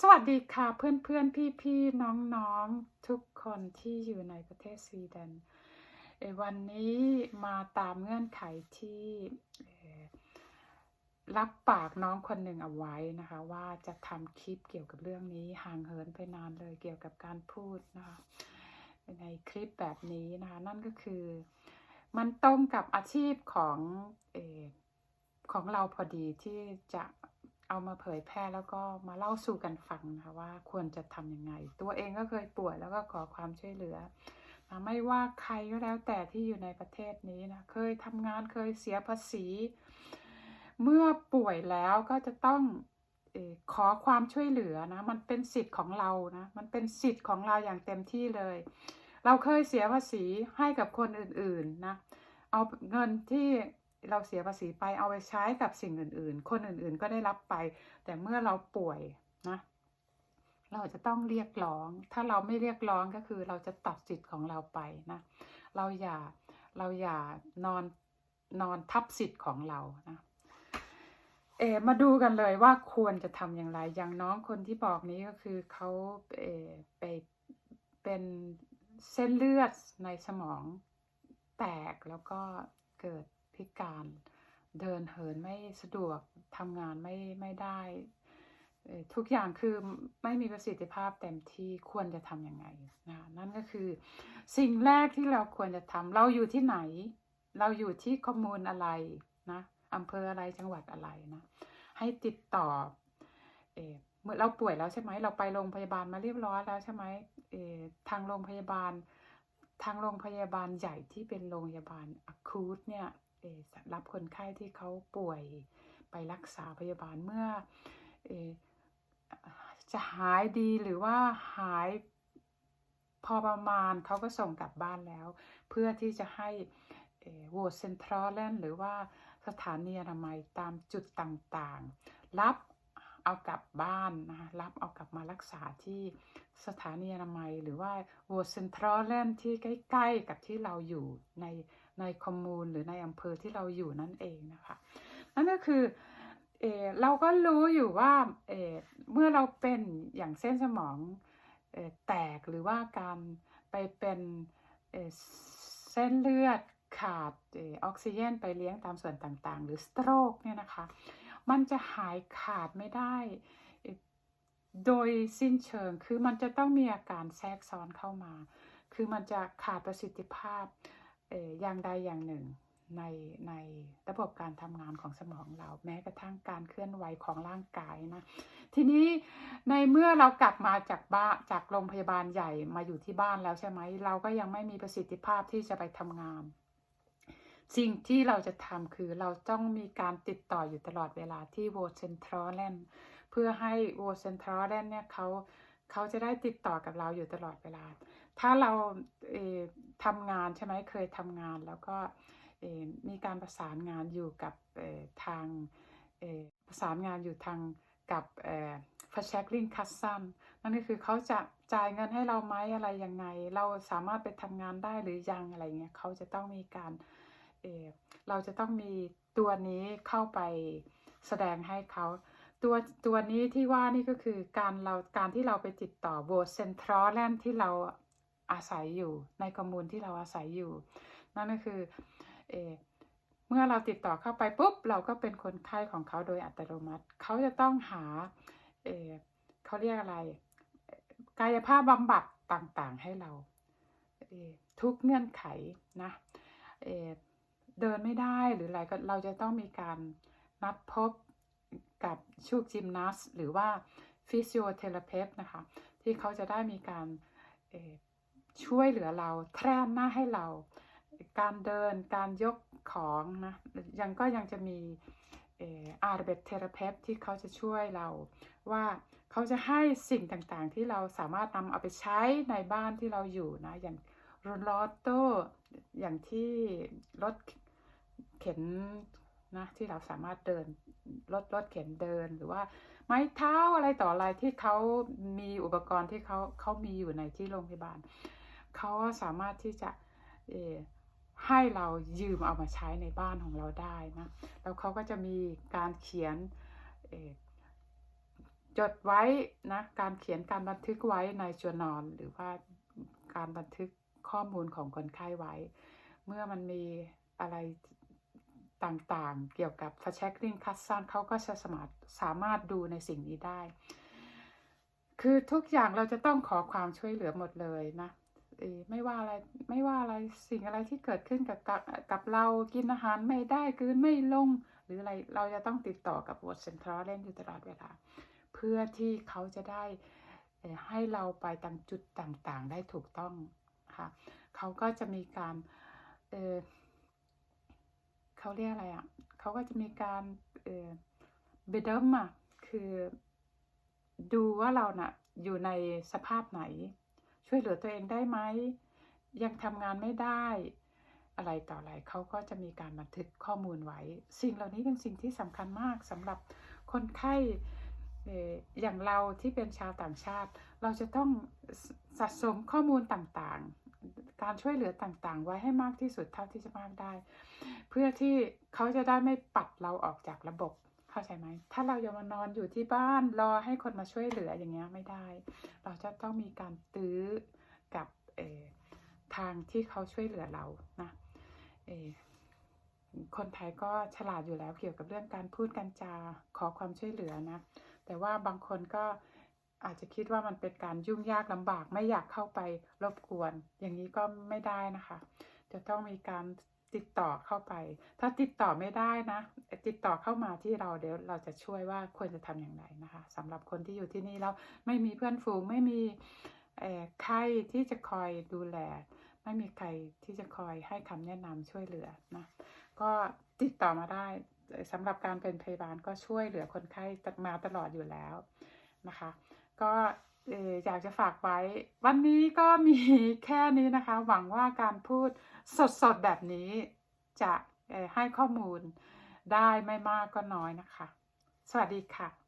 สวัสดีค่ะเพื่อนเพื่อนพี่พี่ๆน้องน้องๆทุกคนที่อยู่ในประเทศสวีเดนวันนี้มาตามเงื่อนไขที่รับปากน้องคนหนึ่งเอาไว้นะคะ ว่าจะทำคลิปเกี่ยวกับเรื่องนี้ห่างเหินไปนานเลยเกี่ยวกับการพูดนะคะในคลิปแบบนี้นะคะนั่นก็คือ มันตรงกับอาชีพของอของเราพอดีที่จะ เอามาเผยแพร่แล้วก็มาเล่าสู่กันฟังนะคะว่าควรจะทำยังไง ตัวเองก็เคยป่วยแล้วก็ขอความช่วยเหลือนะไม่ว่าใครก็แล้วแต่ที่อยู่ในประเทศนี้นะเคยทำงานเคยเสียภาษี เมื่อป่วยแล้วก็จะต้องอขอความช่วยเหลือนะมันเป็นสิทธิ์ของเรานะมันเป็นสิทธิ์ของเราอย่างเต็มที่เลย เราเคยเสียภาษีให้กับคนอื่นๆนะเอาเงินที่ เราเสียภาษีไปเอาไปใช้กับสิ่งอื่น ๆ คนอื่นๆก็ได้รับไป แต่เมื่อเราป่วยนะเราจะต้องเรียกร้อง ถ้าเราไม่เรียกร้องก็คือเราจะตัดสิทธิ์ของเราไปนะ เราอย่า เราอย่านอนนอนทับสิทธิ์ของเรานะ เอมาดูกันเลยว่าควรจะทำอย่างไร อย่างน้องคนที่บอกนี้ก็คือเขาเอไปเป็นเส้นเลือดในสมองแตกแล้วก็เกิด พิการ เดินเหินไม่สะดวกทำงานไม่ไม่ได้ ทุกอย่างคือไม่มีประสิทธิภาพเต็มที่ควรจะทำยังไงนะนั่นก็คือ สิ่งแรกที่เราควรจะทำเราอยู่ที่ไหน เราอยู่ที่คอมมูนอะไรนะอำเภออะไรจังหวัดอะไรนะให้ติดต่อเออเมื่อเราป่วยแล้วใช่ไหมเราไปโรงพยาบาลมาเรียบร้อยแล้วใช่ไหมเอทางโรงพยาบาล ทางโรงพยาบาลใหญ่ที่เป็นโรงพยาบาลอคูดเนี่ย รับคนไข้ที่เขาป่วยไปรักษาพยาบาลเมื่อเอจะหายดีหรือว่าหายพอประมาณเขาก็ส่งกลับบ้านแล้ว เพื่อที่จะให้โวเซนทรัลเลนหรือว่าสถานีอนามัยตามจุดต่างๆ รับเอากลับบ้านนะคะรับเอากลับมารักษาที่สถานีอนามัยหรือว่าโวเซนทรัลเลนที่ใกล้ ๆ กับที่เราอยู่ใน ในคอมมูนหรือในอำเภอที่เราอยู่นั่นเองนะคะ นั่นก็คือเออเราก็รู้อยู่ว่าเออเมื่อเราเป็นอย่างเส้นสมองเอแตกหรือว่าการไปเป็นเอเส้นเลือดขาดออกซิเจนไปเลี้ยงตามส่วนต่างๆ หรือสโตรกเนี่ยนะคะ มันจะหายขาดไม่ได้โดยสิ้นเชิง คือมันจะต้องมีอาการแทรกซ้อนเข้ามา คือมันจะขาดประสิทธิภาพ อย่างใดอย่างหนึ่งในในระบบการทำงานของสมองเราแม้กระทั่งการเคลื่อนไหวของร่างกายนะ ทีนี้ในเมื่อเรากลับมาจากบ้านจากโรงพยาบาลใหญ่มาอยู่ที่บ้านแล้วใช่ไหมเราก็ยังไม่มีประสิทธิภาพที่จะไปทำงาน สิ่งที่เราจะทำคือเราต้องมีการติดต่ออยู่ตลอดเวลาที่โวเซนทรัลแลนเพื่อให้โวเซนทรัลแลนเนี่ยเขาเขาจะได้ติดต่อกับเราอยู่ตลอดเวลา ถ้าเราเอ่อทำงานใช่ไหมเคยทำงานแล้วก็มีการประสานงานอยู่กับทางประสานงานอยู่ทางกับเอ่อ f a s h a k l i n g k a s s a n นั่นก็คือเขาจะจ่ายเงินให้เราไหมอะไรยังไง เราสามารถไปทำงานได้หรือยังอะไรเงี้ยเขาจะต้องมีการเเราจะต้องมีตัวนี้เข้าไปแสดงให้เขาตัวตัวนี้ที่ว่านี่ก็คือการเราการที่เราไปติดต่อโวเซนทรัลแลนด์ที่เรา อาศัยอยู่ในคอมมูนที่เราอาศัยอยู่ นั่นก็คือเอเมื่อเราติดต่อเข้าไปปุ๊บ เราก็เป็นคนไข้ของเขาโดยอัตโนมัติ เขาจะต้องหาเอเขาเรียกอะไร กายภาพบำบัดต่างๆให้เราเทุกเงื่อนไขนะเอเดินไม่ได้หรืออะไรก็เราจะต้องมีการนัดพบกับชูกจิมนาสหรือว่าฟิสิโอเทเลเพสนะคะ ที่เขาจะได้มีการเอ่อ ช่วยเหลือเราแทรนหน้าให้เรา การเดินการยกของนะยังก็ยังจะมีอาร์เบตเทเลเพสที่เขาจะช่วยเราว่าเขาจะให้สิ่งต่างๆ ที่เราสามารถนำเอาไปใช้ในบ้านที่เราอยู่นะ อย่างรถลอตโต้อย่างที่รถเข็นนะที่เราสามารถเดินรถรถเข็นเดินหรือว่าไม้เท้าอะไรต่ออะไรที่เขามีอุปกรณ์ที่เขาเขามีอยู่ในที่โรงพยาบาล เขาสามารถที่จะให้เรายืมเอามาใช้ในบ้านของเราได้นะ แล้วเขาก็จะมีการเขียนจดไว้นะ การเขียนการบันทึกไว้ในจ o นอนหรือว่าการบันทึกข้อมูลของคนไข้ไว้ เมื่อมันมีอะไรต่างๆ เกี่ยวกับ f a c h e c k i n g c u s t o m เขาก็จะสามารถสามารถดูในสิ่งนี้ได้ คือทุกอย่างเราจะต้องขอความช่วยเหลือหมดเลยนะ ไม่ว่าอะไรไม่ว่าอะไรสิ่งอะไรที่เกิดขึ้นกับกับเรากินอาหารไม่ได้กืนไม่ลง หรืออะไรเราจะต้องติดต่อกับ w o r d Central เล่นอยู่ตลอดเวลา เพื่อที่เขาจะได้ให้เราไปตามจุดต่างๆ ได้ถูกต้องค่ะเขาก็จะมีการเออเขาเรียกอะไรอะเขาก็จะมีการเออเบดมอะคือดูว่าเราน่ะอยู่ในสภาพไหน ช่วยเหลือตัวเองได้ไหม ยังทำงานไม่ได้ อะไรต่ออะไรเขาก็จะมีการบันทึกข้อมูลไว้ สิ่งเหล่านี้เป็นสิ่งที่สำคัญมากสำหรับคนไข้อย่างเราที่เป็นชาวต่างชาติ เราจะต้องสสะสมข้อมูลต่างๆ การช่วยเหลือต่างๆ ไว้ให้มากที่สุดเท่าที่จะมากได้ เพื่อที่เขาจะได้ไม่ปัดเราออกจากระบบ เข้าใจไหมถ้าเรายังมานอนอยู่ที่บ้านรอให้คนมาช่วยเหลืออย่างเงี้ยไม่ได้ เราจะต้องมีการตื้อกับเอทางที่เขาช่วยเหลือเรานะเอคนไทยก็ฉลาดอยู่แล้วเกี่ยวกับเรื่องการพูดการจาขอความช่วยเหลือนะ แต่ว่าบางคนก็อาจจะคิดว่ามันเป็นการยุ่งยากลำบากไม่อยากเข้าไปรบกวน อย่างนี้ก็ไม่ได้นะคะ จะต้องมีการ ติดต่อเข้าไป ถ้าติดต่อไม่ได้นะ ติดต่อเข้ามาที่เราเดี๋ยวเราจะช่วยว่าควรจะทำอย่างไรนะคะสำหรับคนที่อยู่ที่นี่แล้วไม่มีเพื่อนฝูงไม่มีใครที่จะคอยดูแล ไม่มีใครที่จะคอยให้คำแนะนำช่วยเหลือนะก็ติดต่อมาได้สำหรับการเป็นพยาบาลก็ช่วยเหลือคนไข้มาตลอดอยู่แล้วนะคะ ก็ อยากจะฝากไว้ วันนี้ก็มีแค่นี้นะคะ หวังว่าการพูดสดๆแบบนี้จะให้ข้อมูลได้ไม่มากก็น้อยนะคะ สวัสดีค่ะ